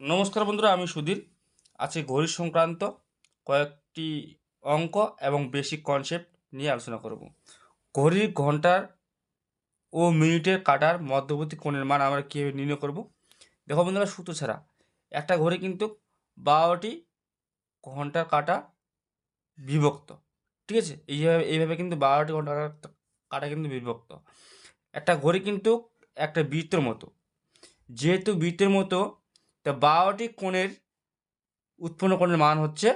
নমস্কার বন্ধুরা, আমি সুধীর। আজকে ঘড়ি সংক্রান্ত কয়েকটি অঙ্ক এবং বেসিক কনসেপ্ট নিয়ে আলোচনা করব। ঘড়ির ঘণ্টার ও মিনিটের কাটার মধ্যবর্তী কোণের মান আমরা কীভাবে নির্ণয় করব? দেখো বন্ধুরা, সূত্র ছাড়া। একটা ঘড়ি কিন্তু বারোটি ঘণ্টার কাটা বিভক্ত, ঠিক আছে? এইভাবে এইভাবে কিন্তু বারোটি ঘণ্টার কাটা কিন্তু বিভক্ত। একটা ঘড়ি কিন্তু একটা বৃত্তর মতো। যেহেতু বৃত্তের মতো তা বারোটি কোণের উৎপন্ন কোণের মান হচ্ছে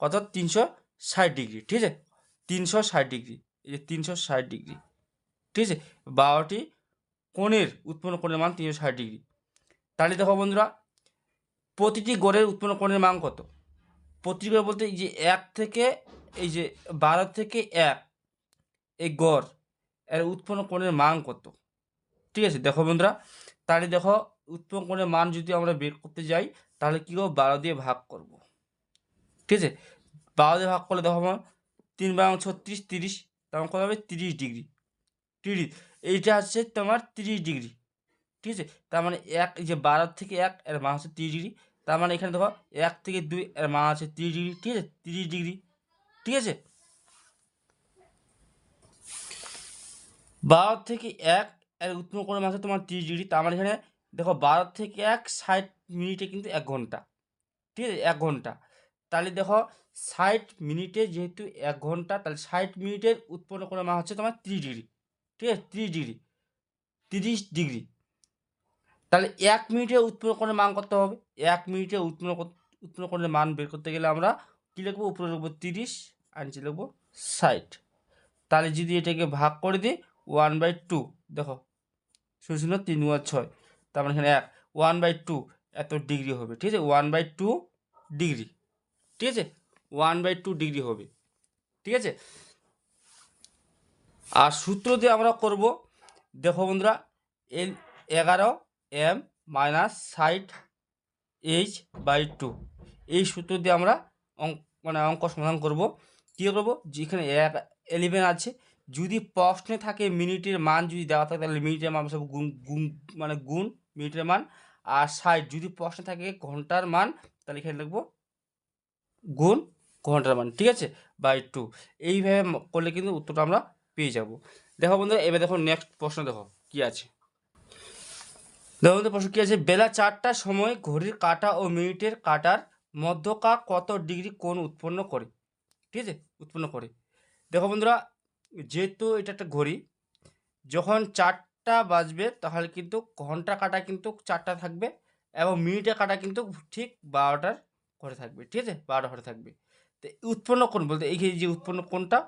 কত? তিনশো ষাট ডিগ্রি, ঠিক আছে? তিনশো ষাট ডিগ্রি, এই যে তিনশো ষাট ডিগ্রি, ঠিক আছে? বারোটি কোণের উৎপন্ন কোণের মান তিনশো ষাট ডিগ্রি। তাহলে দেখো বন্ধুরা, প্রতিটি গড়ের উৎপন্ন কোণের মান কত? প্রতিটি গড় বলতে এই যে এক থেকে, এই যে বারো থেকে এক এই গড়, এর উৎপন্ন কোণের মান কত? ঠিক আছে? দেখো বন্ধুরা, তাহলে দেখো উৎপন্ন কোণের মান যদি আমরা বের করতে যাই, তাহলে কী করব বারো দিয়ে ভাগ করব। ঠিক আছে? বারো দিয়ে ভাগ করলে দেখো আমার তিন বারো ছত্রিশ তিরিশ তেমন কত হবে? তিরিশ ডিগ্রি। তিরিশ, এইটা হচ্ছে তোমার তিরিশ ডিগ্রি। ঠিক আছে? তার মানে এক, এই যে বারো থেকে এক, এর মান হচ্ছে তিরিশ ডিগ্রি। তার মানে এখানে দেখো, এক থেকে দুই, এর মান আছে তিরিশ ডিগ্রি। ঠিক আছে? তিরিশ ডিগ্রি। ঠিক আছে? বারো থেকে এক, এর উৎপন্ন কোণের মান তোমার তিরিশ ডিগ্রি। তার মানে এখানে দেখো বারো থেকে এক, ষাট মিনিটে কিন্তু এক ঘণ্টা। ঠিক আছে? এক ঘণ্টা। তাহলে দেখো ষাট মিনিটে যেহেতু এক ঘণ্টা, তাহলে ষাট মিনিটের উৎপন্ন কোণের মান হচ্ছে তোমার ত্রিশ ডিগ্রি। ঠিক আছে? ত্রিশ ডিগ্রি। তিরিশ ডিগ্রি। তাহলে এক মিনিটে উৎপন্ন কোণের মান করতে হবে? এক মিনিটে উৎপন্ন উৎপন্ন কোণের মান বের করতে গেলে আমরা কী লিখব? উপরে লিখব তিরিশ, আর নিচে লিখব ষাট। তাহলে যদি এটাকে ভাগ করে দিই ওয়ান বাই টু দেখো, শূন্য শূন্য তিন ওয়ান ছয়। তার মানে এখানে এক ওয়ান বাই টু এত ডিগ্রি হবে, ঠিক আছে? ওয়ান বাই টু ডিগ্রি ঠিক আছে? ওয়ান বাই টু ডিগ্রি হবে, ঠিক আছে? আর সূত্র দিয়ে আমরা করব, দেখো বন্ধুরা এল এগারো এম মাইনাস ষাট এইচ বাই টু এই সূত্র দিয়ে আমরা অঙ্ক মানে অঙ্ক সমাধান করব। কী করব? যেখানে এক এলিভেন আছে, যদি প্রশ্নে থাকে মিনিটের মান যদি দেওয়া থাকে, তাহলে মিনিটের মান সব গুণ গুণ মানে গুণ মিনিটের মান। আর ষাট যদি প্রশ্নে থাকে ঘণ্টার মান, তাহলে এখানে লিখব গুণ ঘণ্টার মান, ঠিক আছে? By two. এইভাবে করলে কিন্তু উত্তরটা আমরা পেয়ে যাব। দেখো বন্ধুরা, এবার দেখো নেক্সট প্রশ্ন দেখো, কি আছে? দেখো বন্ধু প্রশ্ন কি আছে? বেলা চারটার সময় ঘড়ির কাটা ও মিনিটের কাটার মধ্যকার কত ডিগ্রি কোণ উৎপন্ন করে? ঠিক আছে? উৎপন্ন করে। দেখো বন্ধুরা, যেহেতু এটা একটা ঘড়ি, যখন চারটা বাজবে, তাহলে কিন্তু ঘণ্টা কাটা কিন্তু চারটা থাকবে এবং মিনিটের কাটা কিন্তু ঠিক বারোটার ঘরে থাকবে, ঠিক আছে? বারোটা ঘরে থাকবে। তো উৎপন্ন কোণ বলতে, এই যে উৎপন্ন কোণটা,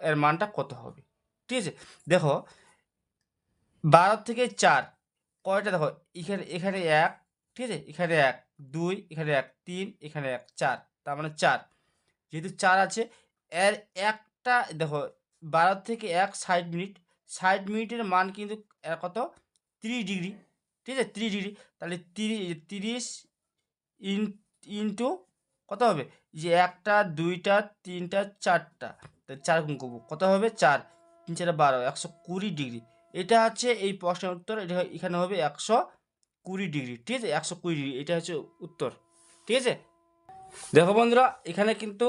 এর মানটা কত হবে? ঠিক আছে? দেখো, বারো থেকে চার, কয়টা দেখো? এখানে এখানে এক, ঠিক আছে? এখানে এক, দুই, এখানে এক, তিন, এখানে এক, চার, তার মানে চার। যেহেতু চার আছে, এর একটা দেখো, বারো থেকে এক ষাট মিনিট ষাট মিনিটের মান কিন্তু কত? তিরিশ ডিগ্রি। ঠিক আছে? তিরিশ ডিগ্রি। তাহলে তিরিশ ইন, ইন্টু কত হবে? যে একটা, দুইটা, তিনটা, চারটা। তাহলে চার গুণ করব। কত হবে? চার। তিন চারে বারো, একশো কুড়ি ডিগ্রি। এটা হচ্ছে এই প্রশ্নের উত্তর। এটা এখানে হবে একশো কুড়ি ডিগ্রি। ঠিক আছে? একশো কুড়ি ডিগ্রি। এটা হচ্ছে উত্তর। ঠিক আছে? দেখো বন্ধুরা, এখানে কিন্তু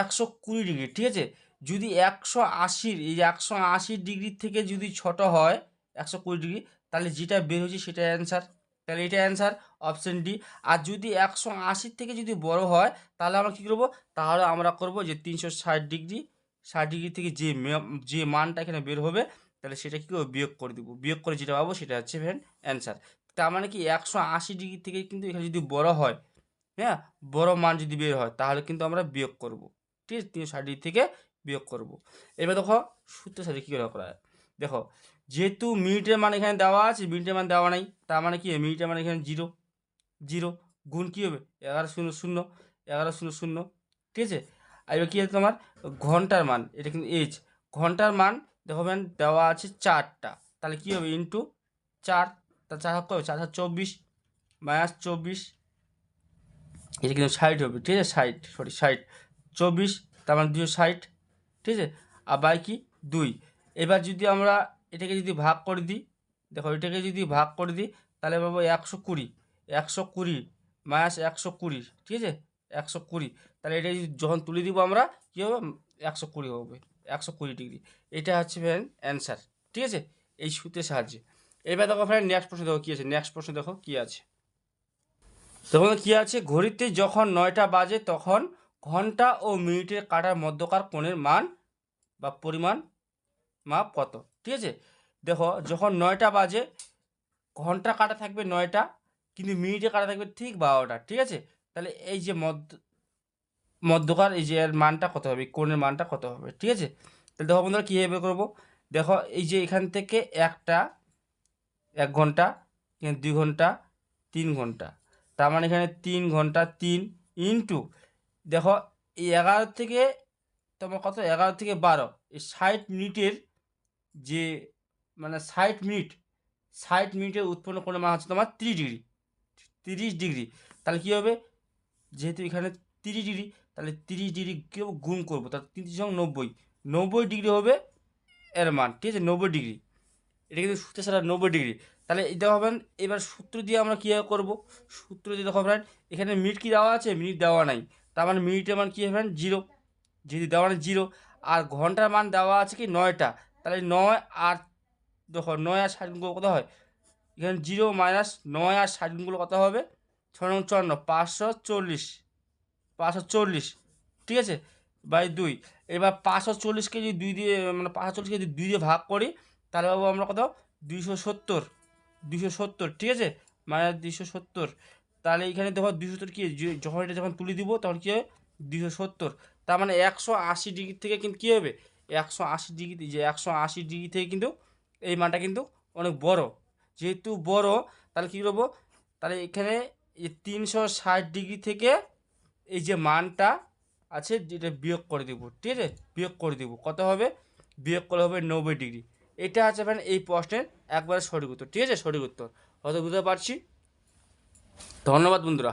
একশো কুড়ি ডিগ্রি। ঠিক আছে? যদি একশো আশির, এই একশো আশি ডিগ্রি থেকে যদি ছোট হয়, একশো কুড়ি ডিগ্রি, তাহলে যেটা বের হয়েছে সেটা অ্যান্সার তাহলে এটা অ্যান্সার অপশন ডি আর যদি একশো আশির থেকে যদি বড় হয়, তাহলে আমরা কী করব? তাহলে আমরা করব যে তিনশো ষাট ডিগ্রি ষাট ডিগ্রি থেকে যে যে মানটা এখানে বের হবে, তাহলে সেটা কী করব? বিয়োগ করে দেবো। বিয়োগ করে যেটা পাবো, সেটা হচ্ছে ফ্রেন্ড অ্যান্সার তার মানে কি, একশো আশি ডিগ্রি থেকে কিন্তু এখানে যদি বড় হয় হ্যাঁ বড় মান যদি বের হয়, তাহলে কিন্তু আমরা বিয়োগ করব। ঠিক আছে? তিনশো ষাট ডিগ্রি থেকে বিয়োগ করব। এবার দেখো সূত্রের সাথে কী করে করা হয় দেখো, যেহেতু মিনিটের মান এখানে দেওয়া আছে, মিনিটের মান দেওয়া নাই, তার মানে কি মিনিটের মান এখানে জিরো জিরো গুণ কী হবে? এগারো শূন্য শূন্য, এগারো শূন্য শূন্য, ঠিক আছে? আর এবার কী আছে তোমার? ঘণ্টার মান, এটা কিন্তু এইচ ঘণ্টার মান দেখো ম্যান দেওয়া আছে চারটা, তাহলে কী হবে? ইন্টু চার, তা চার হাজার কত চার হাজার চব্বিশ, মাইনাস চব্বিশ, এটা কিন্তু ষাট হবে, ঠিক আছে? ষাট সরি ষাট, চব্বিশ, তার মানে দুশো ষাট ঠিক আছে? আর বাই কি? দুই। এবার যদি আমরা এটাকে যদি ভাগ করে দিই, দেখো এটাকে যদি ভাগ করে দিই, তাহলে পাবো একশো কুড়ি। একশো কুড়ি মাইনাস একশো কুড়ি, ঠিক আছে? একশো কুড়ি। তাহলে এটা যখন তুলে দিব আমরা, কী হবে? একশো কুড়ি হবে। একশো কুড়ি ডিগ্রি। এটা হচ্ছে ফ্রেন্ড অ্যান্সার ঠিক আছে? এই সূত্রের সাহায্যে। এবার দেখো ফ্রেন্ড নেক্সট প্রশ্ন দেখো কী আছে? নেক্সট প্রশ্ন দেখো কী আছে? তখন কী আছে? ঘড়িতে যখন নয়টা বাজে, তখন ঘণ্টা ও মিনিটের কাটার মধ্যকার কোণের মান বা পরিমাণ মাপ কত? ঠিক আছে? দেখো, যখন নয়টা বাজে, ঘণ্টা কাটা থাকবে নয়টা, কিন্তু মিনিটে কাটা থাকবে ঠিক বারোটা, ঠিক আছে? তাহলে এই যে মধ্য, মধ্যকার, এই যে এর মানটা কত হবে? কোণের মানটা কত হবে? ঠিক আছে? তাহলে দেখো বন্ধুরা কীভাবে করব? দেখো, এই যে এখান থেকে একটা, এক ঘণ্টা দুই ঘণ্টা, তিন ঘণ্টা। তার মানে এখানে তিন ঘণ্টা তিন ইন্টু, দেখো, এই এগারো থেকে তোমার কত? এগারো থেকে বারো। এই ষাট মিনিটের যে মানে ষাট মিনিট, ষাট মিনিটে উৎপন্ন কোনো মান হচ্ছে তোমার তিরিশ ডিগ্রি। তিরিশ ডিগ্রি। তাহলে কী হবে? যেহেতু এখানে তিরিশ ডিগ্রি, তাহলে তিরিশ ডিগ্রি কেউ গুণ করব। তাহলে তিরিশ সঙ্গে নব্বই। নব্বই ডিগ্রি হবে এর মান, ঠিক আছে? নব্বই ডিগ্রি। এটা কিন্তু সূত্রে সারা নব্বই ডিগ্রি। তাহলে এটা হবেন এবার সূত্র দিয়ে আমরা কীভাবে করব? সূত্র দিয়ে দেখো ফ্রেন্ড এখানে মিনিট কি দেওয়া আছে? মিনিট দেওয়া নাই। তার মানে মিনিটের মান কী হবে জিরো। যদি দেওয়া নেই জিরো, আর ঘণ্টার মান দেওয়া আছে কি নয়টা? তাহলে নয় আর দেখো নয় আর ষাট গুণগুলো কত হয়? এখানে জিরো মাইনাস নয় আর ষাট গুণগুলো কত হবে? ছয় নং চুয়ান্ন, পাঁচশো চল্লিশ পাঁচশো চল্লিশ, ঠিক আছে? বাই দুই, এবার পাঁচশো চল্লিশকে যদি দুই দিয়ে মানে পাঁচশো চল্লিশকে যদি দুই দিয়ে ভাগ করি, তাহলে পাবো আমরা কত? দুইশো সত্তর দুইশো সত্তর, ঠিক আছে? মানে দুইশো সত্তর, তাহলে এখানে দেখো দুইশো সত্তর কি? যখন এটা যখন তুলে দিব, তখন কী হবে দুইশো সত্তর তার মানে একশো আশি ডিগ্রি থেকে কিন্তু কী হবে? একশো আশি ডিগ্রি যে একশো আশি ডিগ্রি থেকে কিন্তু এই মানটা কিন্তু অনেক বড়। যেহেতু বড়, তাহলে কী করব? তাহলে এখানে তিনশো ষাট ডিগ্রি থেকে এই যে মানটা আছে যেটা বিয়োগ করে দেবো। ঠিক আছে? বিয়োগ করে দেবো। কত হবে? বিয়োগ করলে হবে নব্বই ডিগ্রি। এটা আছে মানে এই প্রশ্নের একবারে সঠিক উত্তর। ঠিক আছে? সঠিক উত্তর। হয়তো বুঝতে পারছি? ধন্যবাদ বন্ধুরা।